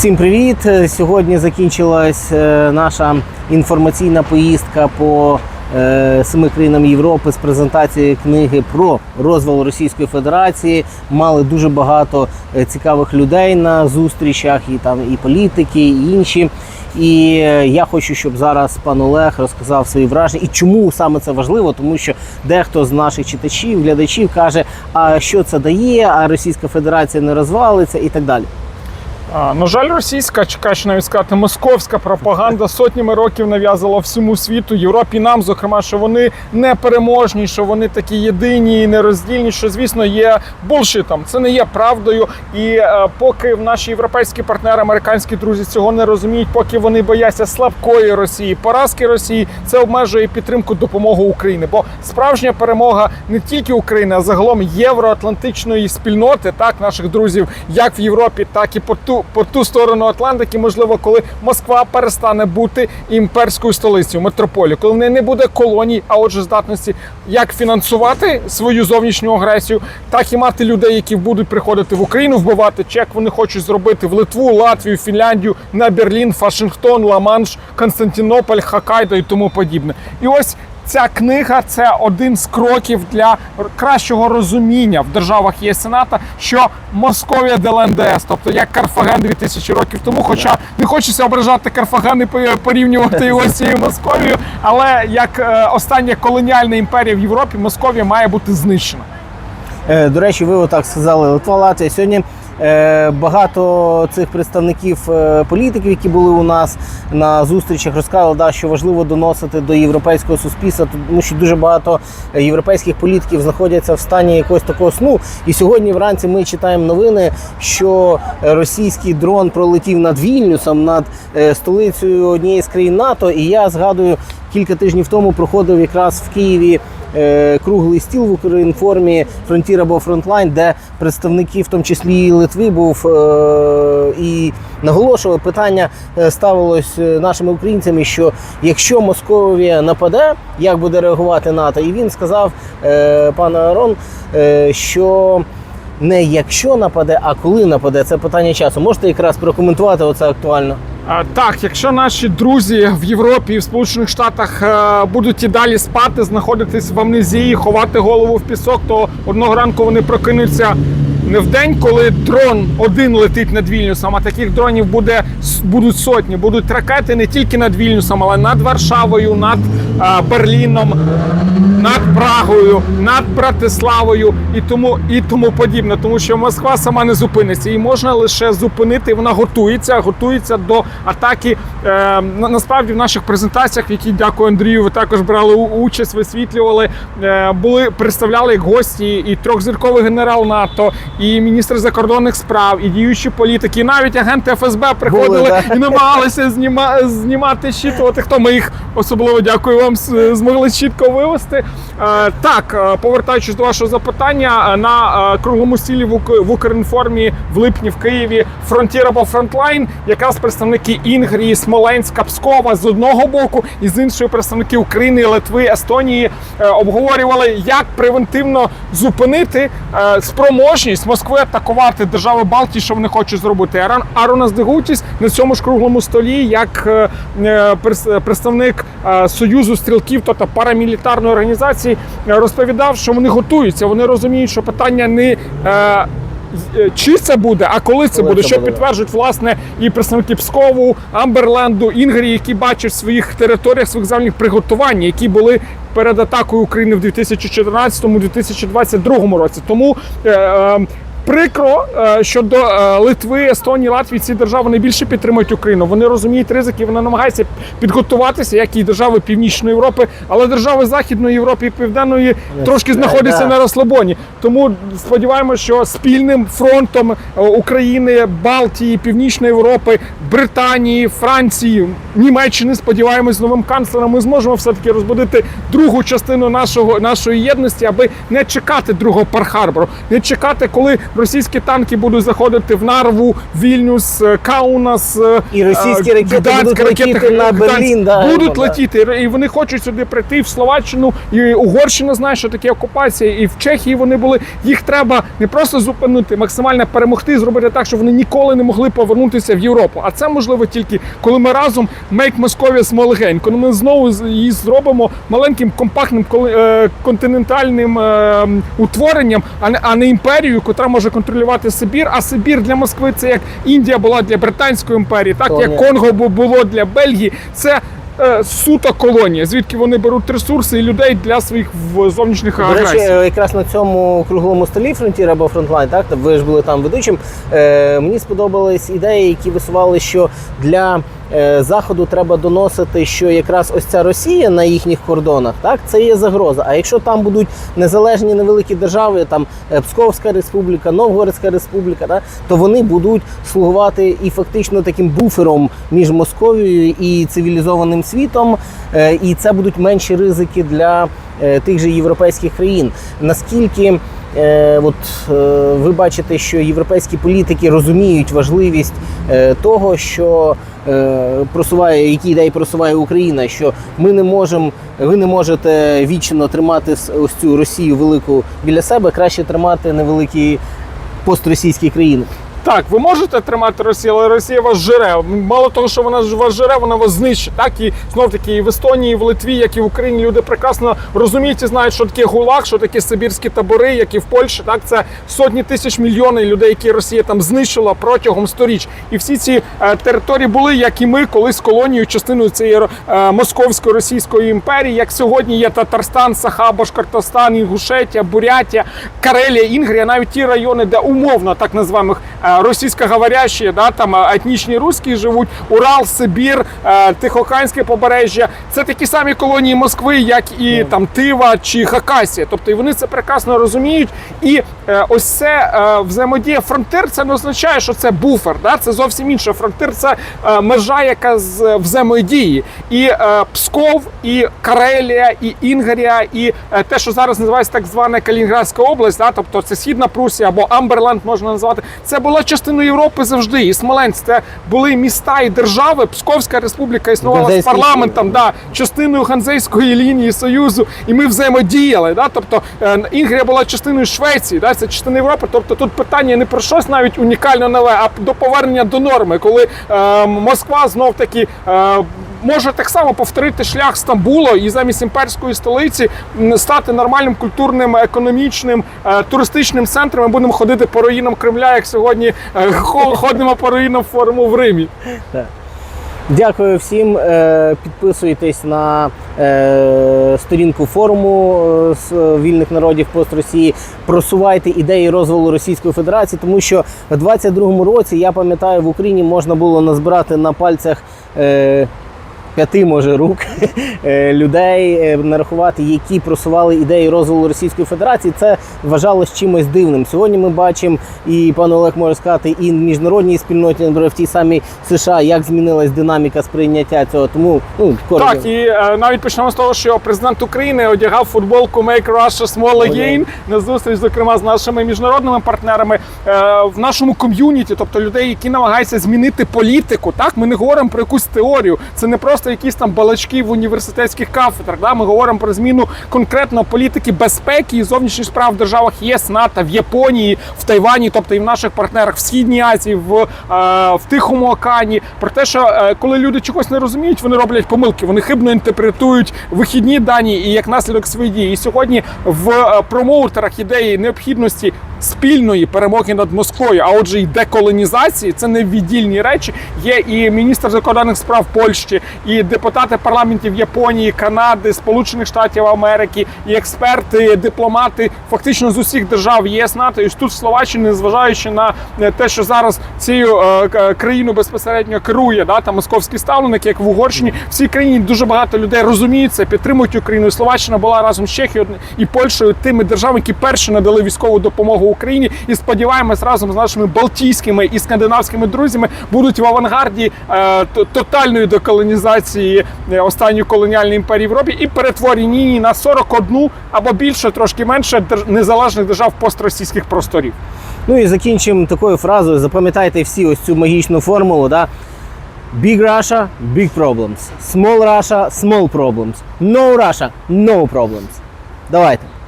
Всім привіт! Сьогодні закінчилась е, наша інформаційна поїздка по е, семи країнам Європи з презентацією книги про розвал Російської Федерації. Мали дуже багато е, цікавих людей на зустрічах, і там і політики, і інші. І е, я хочу, щоб зараз пан Олег розказав свої враження. І чому саме це важливо? Тому що дехто з наших читачів, глядачів каже, а що це дає, а Російська Федерація не розвалиться і так далі. На жаль, російська, чи краще навіть сказати, московська пропаганда сотнями років нав'язала всьому світу, Європі, нам, зокрема, що вони непереможні, що вони такі єдині і нероздільні, що звісно є булшитом. Це не є правдою. І е, поки наші європейські партнери, американські друзі цього не розуміють, поки вони бояться слабкої Росії, поразки Росії, це обмежує підтримку допомоги України. Бо справжня перемога не тільки України, а загалом євроатлантичної спільноти, так наших друзів, як в Європі, так і по ту по ту сторону Атлантики, можливо, коли Москва перестане бути імперською столицею, метрополією, коли в неї не буде колоній, а отже, здатності як фінансувати свою зовнішню агресію, так і мати людей, які будуть приходити в Україну, вбивати чек. Вони хочуть зробити в Литву, Латвію, Фінляндію, на Берлін, Вашингтон, Ла-Манш, Константинополь, Хоккайдо і тому подібне. І ось. Ця книга це один з кроків для кращого розуміння в державах є Сената, що Московія де ЛНДС, тобто як Карфаген 2000 років тому. Хоча не хочеться ображати Карфаген і порівнювати його з цією Московією, але як е, остання колоніальна імперія в Європі, Московія має бути знищена. Е, До речі, ви отак сказали Литва, Латвія. Сьогодні багато цих представників е, політиків, які були у нас на зустрічах, розказали, да, що важливо доносити до європейського суспільства, тому що дуже багато європейських політиків знаходяться в стані якогось такого сну. І сьогодні вранці ми читаємо новини, що російський дрон пролетів над Вільнюсом, над е, столицею однієї з країн НАТО. І я згадую, кілька тижнів тому проходив якраз в Києві е, круглий стіл в Укрінформі Фронтір або Фронтлайн, де представники, в тому числі і Литви, був е, і наголошували питання е, ставилось е, нашими українцями, що якщо Московія нападе, як буде реагувати НАТО? І він сказав, е, пан Арон, е, що. Не якщо нападе, а коли нападе, це питання часу. Можете якраз прокоментувати оце актуально? Так, якщо наші друзі в Європі і в Сполучених Штатах е, будуть і далі спати, знаходитись в амнезії, ховати голову в пісок, то одного ранку вони прокинуться не в день, коли дрон один летить над Вільнюсом, а таких дронів буде будуть сотні. Будуть ракети не тільки над Вільнюсом, але над Варшавою, над е, Берліном, над Прагою, над Братиславою і тому і тому подібне. Тому що Москва сама не зупиниться. Її можна лише зупинити. Вона готується, готується до атаки. Е, на- насправді в наших презентаціях, в якій дякую Андрію, ви також брали участь, висвітлювали, е, були представляли гості і трьохзірковий генерал НАТО, і міністр закордонних справ, і діючі політики, і навіть агенти ФСБ приходили да. і намагалися зніма, знімати, щитувати. Хто ми їх особливо дякую вам змогли чітко вивести. Е, так, е, повертаючись до вашого запитання, е, на круглому стілі в, Ук- в Укрінформі в липні в Києві Фронтір або Фронтлайн, якраз представники Інгрії, Смоленська, Пскова з одного боку, і з іншої представники України, Литви, Естонії обговорювали, як превентивно зупинити спроможність Москви атакувати держави Балтії, що вони хочуть зробити. Аран Арунас Дегутіс на цьому ж круглому столі, як е, е, представник е, Союзу стрілків, тобто парамілітарної організації, розповідав, що вони готуються. Вони розуміють, що питання не чи це буде, а коли це Коли буде, це що буде. підтверджують власне і представники Пскову, Амберленду, Інгрії, які бачать в своїх територіях своїх землях приготування, які були перед атакою України в 2014-2022 році. Тому е, е, Прикро, е, що до е, Литви, Естонії, Латвії ці держави найбільше підтримують Україну. Вони розуміють ризики, вони намагаються підготуватися, як і держави Північної Європи, але держави Західної Європи і Південної трошки знаходяться на розслабоні. Тому сподіваємося, що спільним фронтом е, України, Балтії, Північної Європи, Британії, Франції, Німеччини, сподіваємось, з новим канцлером ми зможемо все таки розбудити другу частину нашого нашої єдності, аби не чекати другого Пархарбору, не чекати, коли російські танки будуть заходити в Нарву, Вільнюс, е, Каунас. е, І російські е, ракети Гданськ, будуть ракети летіти на Гданськ Берлін, да, будуть да. летіти, і вони хочуть сюди прийти в Словаччину. І Угорщина знає, що таке окупація, і в Чехії вони були. Їх треба не просто зупинити, максимально перемогти, зробити так, щоб вони ніколи не могли повернутися в Європу. А це можливо тільки коли ми разом make Moscow small again, коли ми знову її зробимо маленьким компактним континентальним утворенням, а не а не імперією, котра може контролювати Сибір. А Сибір для Москви це як Індія була для Британської імперії, так То як. Конго бу- було для Бельгії. Це е, суто колонія, звідки вони беруть ресурси і людей для своїх зовнішніх До речі, агресій. якраз на цьому круглому столі фронтір або фронтлайн, так ви ж були там ведучим. Е, мені сподобались ідеї, які висували, що для заходу треба доносити, що якраз ось ця Росія на їхніх кордонах, так це є загроза. А якщо там будуть незалежні невеликі держави, там е, Псковська республіка, Новгородська республіка, так, то вони будуть слугувати і фактично таким буфером між Московією і цивілізованим світом, е, і це будуть менші ризики для е, тих же європейських країн. Наскільки е, от, е, ви бачите, що європейські політики розуміють важливість е, того, що е, просуває, які ідеї просуває Україна, що ми не можемо, ви не можете вічно тримати ось цю Росію велику біля себе, краще тримати невеликі постросійські країни. Так, ви можете тримати Росію, але Росія вас жере. Мало того, що вона вас жере, вона вас знищить. Так і знов таки і в Естонії, і в Литві, як і в Україні, люди прекрасно розуміють і знають, що таке гулаг, що таке сибірські табори, як і в Польщі. Так це сотні тисяч мільйонів людей, які Росія там знищила протягом сторіч. І всі ці е, території були, як і ми, колись колонією, частиною цієї е, московської російської імперії. Як сьогодні є Татарстан, Саха, Башкортостан, Інгушетія, Бурятія, Карелія, Інгрія, навіть ті райони, де умовно так називаємо е, російськоговорящі, да, там етнічні русські живуть, Урал, Сибір, е, Тихоокеанське побережжя. Це такі самі колонії Москви, як і там Тива чи Хакасія. Тобто і вони це прекрасно розуміють. І е, ось це е, взаємодія фронтир. Це не означає, що це буфер. Да? Це зовсім інше. Фронтир це межа, яка з взаємодії. І Псков, і Карелія, і Інгрія, і те, що зараз називається так звана Калінінградська область, да? тобто це Східна Прусія або Амберленд можна назвати. Це була частиною Європи завжди. І Смоленськ це були міста і держави. Псковська республіка існувала з парламентом, да, частиною ганзейської лінії союзу, і ми взаємодіяли. Да? Тобто е, Інгрія була частиною Швеції, да? це частина Європи. Тобто тут питання не про щось навіть унікально нове, а до повернення до норми, коли е, Москва знов таки. Е, Може так само повторити шлях Стамбула і замість імперської столиці стати нормальним культурним, економічним, е, туристичним центром. Ми будемо ходити по руїнам Кремля, як сьогодні е, хо- ходимо по руїнам форуму в Римі. Дякую всім. Е, Підписуйтесь на сторінку форуму з вільних народів пост Росії. Просувайте ідеї розвалу Російської Федерації, тому що в 22-му році я пам'ятаю, в Україні можна було назбирати на пальцях. П'яти може рук е, людей е, нарахувати, які просували ідеї розвалу Російської Федерації. Це вважалось чимось дивним. Сьогодні ми бачимо, і пан Олег може сказати, і в міжнародній спільноті наприклад, в тій самій США, як змінилась динаміка сприйняття цього. Тому ну коротко. Так, і е, навіть почнемо з того, що президент України одягав футболку Make Russia Small Again на зустріч, зокрема, з нашими міжнародними партнерами в нашому ком'юніті, тобто людей, які намагаються змінити політику. Так, ми не говоримо про якусь теорію. Це не просто якісь там балачки в університетських кафедрах. Да? Ми говоримо про зміну конкретно політики безпеки і зовнішніх справ в державах ЄС, НАТО, в Японії, в Тайвані, тобто і в наших партнерах в Східній Азії, в, е, в Тихому океані. Про те, що е, коли люди чогось не розуміють, вони роблять помилки, вони хибно інтерпретують вихідні дані і як наслідок свої дії. І сьогодні в е, промоутерах ідеї необхідності спільної перемоги над Москвою, а отже, і деколонізації, це не віддільні речі. Є і міністр закордонних справ Польщі, і депутати парламентів Японії, Канади, Сполучених Штатів Америки, і експерти, дипломати фактично з усіх держав ЄС НАТО. І тут в Словаччині, незважаючи на е, те, що зараз цією е, к- країною безпосередньо керує да, там московський ставленик, як в Угорщині, в цій країні дуже багато людей розуміють це, підтримують Україну. І Словаччина була разом з Чехією і Польщею тими державами, які перші надали військову допомогу Україні. І сподіваємось, разом з нашими балтійськими і скандинавськими друзями будуть в авангарді е, тотальної деколонізації е, останньої колоніальної імперії в Європі і перетворення на 41 або більше, трошки менше незалежних держав постросійських просторів. Ну і закінчимо такою фразою. Запам'ятайте всі ось цю магічну формулу. Да? Big Russia, big problems. Small Russia, small problems. No Russia, no problems. Давайте.